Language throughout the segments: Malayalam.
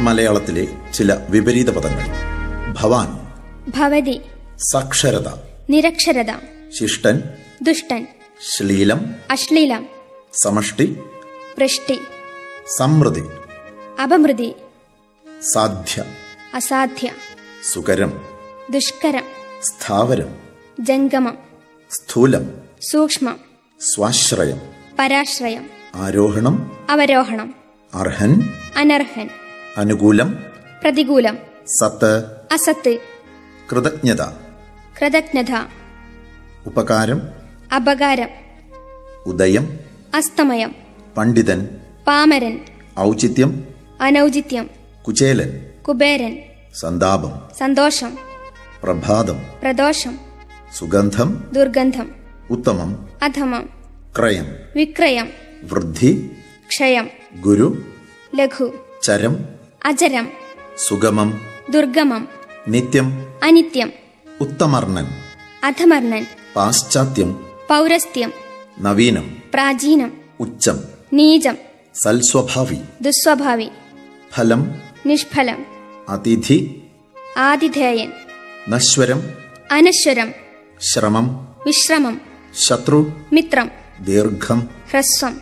മലയാളത്തിലെ ചില വിപരീത പദങ്ങൾ. ഭവാൻ. ഭവതി. സാക്ഷരത. നിരക്ഷരത. ശിഷ്ടൻ. ദുഷ്ടൻ. ശ്ലീലം. അശ്ലീലം. സമഷ്ടി. വൃഷ്ടി സമൃദ്ധി. അപമൃതി. സാധ്യ. അസാധ്യ. സുകരം. ദുഷ്കരം. സ്ഥാവരം. ജംഗമം. സ്ഥൂലം. സൂക്ഷ്മം. സ്വാശ്രയം. പരാശ്രയം. ആരോഹണം. അവരോഹണം. അർഹൻ. അനർഹൻ. അനുകൂലം പ്രതികൂലം സത്ത് അസത്ത് കൃതജ്ഞത കൃതജ്ഞത ഉപകാരം അപകാരം ഉദയം അസ്തമയം പണ്ഡിതൻ പാമരൻ ഔചിത്യം അനൗചിത്യം കുചേലൻ കുബേരൻ സന്താപം സന്തോഷം പ്രഭാതം പ്രദോഷം സുഗന്ധം ദുർഗന്ധം ഉത്തമം അധമം ക്രയം വിക്രയം വൃദ്ധി ക്ഷയം ഗുരു ലഘു ചരം അജരം സുഗമം ദുർഗമം നിത്യം അനിത്യം ഉത്തമർണൻ അധമർണൻ പാശ്ചാത്യം പൗരസ്ത്യം നവീനം പ്രാചീനം ഉച്ചം നീചം സൽസ്വഭാവി ദുസ്വഭാവി ഫലം നിഷ്ഫലം അതിഥി ആതിഥേയൻ നശ്വരം അനശ്വരം ശ്രമം വിശ്രമം ശത്രു മിത്രം ദീർഘം ഹ്രസ്വം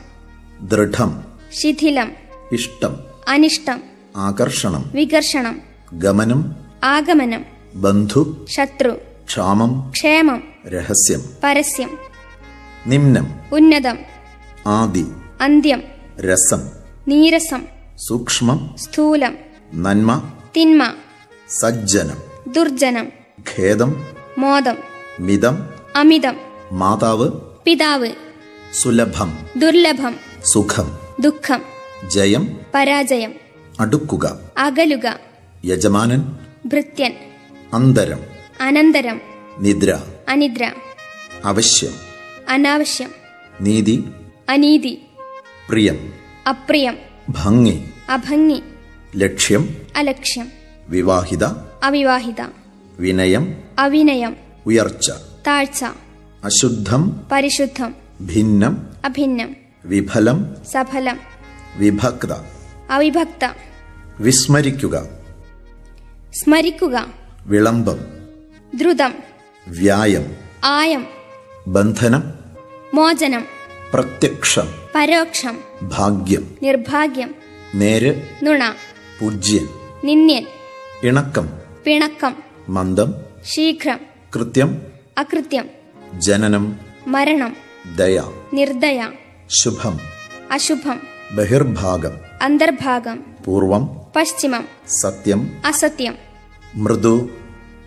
ദൃഢം ശിഥിലം ഇഷ്ടം അനിഷ്ടം ആകർഷണം വികർഷണം ഗമനം ആഗമനം ബന്ധു ശത്രു ക്ഷാമം ക്ഷേമം രഹസ്യം പരസ്യം നിമ്നം ഉന്നതം ആദി അന്ത്യം രസം നീരസം സൂക്ഷ്മം സ്ഥൂലം നന്മ തിന്മ സജ്ജനം ദുർജനം ഖേദം മോദം മിതം അമിതം മാതാവ് പിതാവ് സുലഭം ദുർലഭം സുഖം ദുഃഖം ജയം പരാജയം അടുക്കുക. അകലുക. യജമാനൻ. ഭൃത്യൻ. അന്തരം. അനന്തരം. നിദ്ര. അനിദ്ര. അവശ്യം. അനാവശ്യം. നീതി. അനീതി. പ്രിയം. അപ്രിയം. ഭംഗി. അഭംഗി. ലക്ഷ്യം. അലക്ഷ്യം. വിവാഹിത. അവിവാഹിത. വിനയം. അവിനയം. ഉയർച്ച. താഴ്ച. അശുദ്ധം. പരിശുദ്ധം. ഭിന്നം. അഭിന്നം. വിഫലം. സഫലം. വിഭക്ത. അവിഭക്ത. വിസ്മരിക്കുക. സ്മരിക്കുക. വിളംബം. ദ്രുതം. വ്യായം. ആയം. ബന്ധനം. മോചനം. പ്രത്യക്ഷം. പരോക്ഷം. ഭാഗ്യം. നിർഭാഗ്യം. നേര്. നുണ. പൂജ്യൻ നിന്യൻ ഇണക്കം. പിണക്കം. മന്ദം. ശീഘ്രം. കൃത്യം. അകൃത്യം. ജനനം. മരണം. ദയ. നിർദയ. ശുഭം. അശുഭം. ബഹിർഭാഗം അന്തർഭാഗം പൂർവം പശ്ചിമം സത്യം അസത്യം മൃദു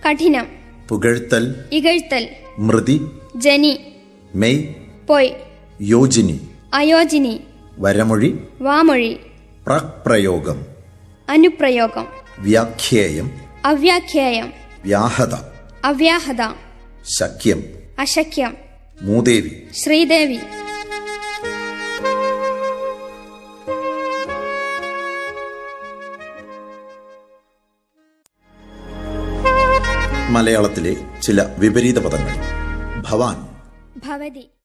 കഠിനം പുകഴ്ത്തൽ ഇകഴ്ത്തൽ മൃതി ജനി മെയ് പൊയ് യോജിനി അയോജിനി വരമൊഴി വാമൊഴി പ്രപ്രയോഗം അനുപ്രയോഗം വ്യാഖ്യേയം അവ്യാഖ്യേയം വ്യാഹത അവ്യാഹത ശക്യം അശക്യം മൂദേവി ശ്രീദേവി മലയാളത്തിലെ ചില വിപരീത പദങ്ങൾ. ഭവാൻ. ഭവതി.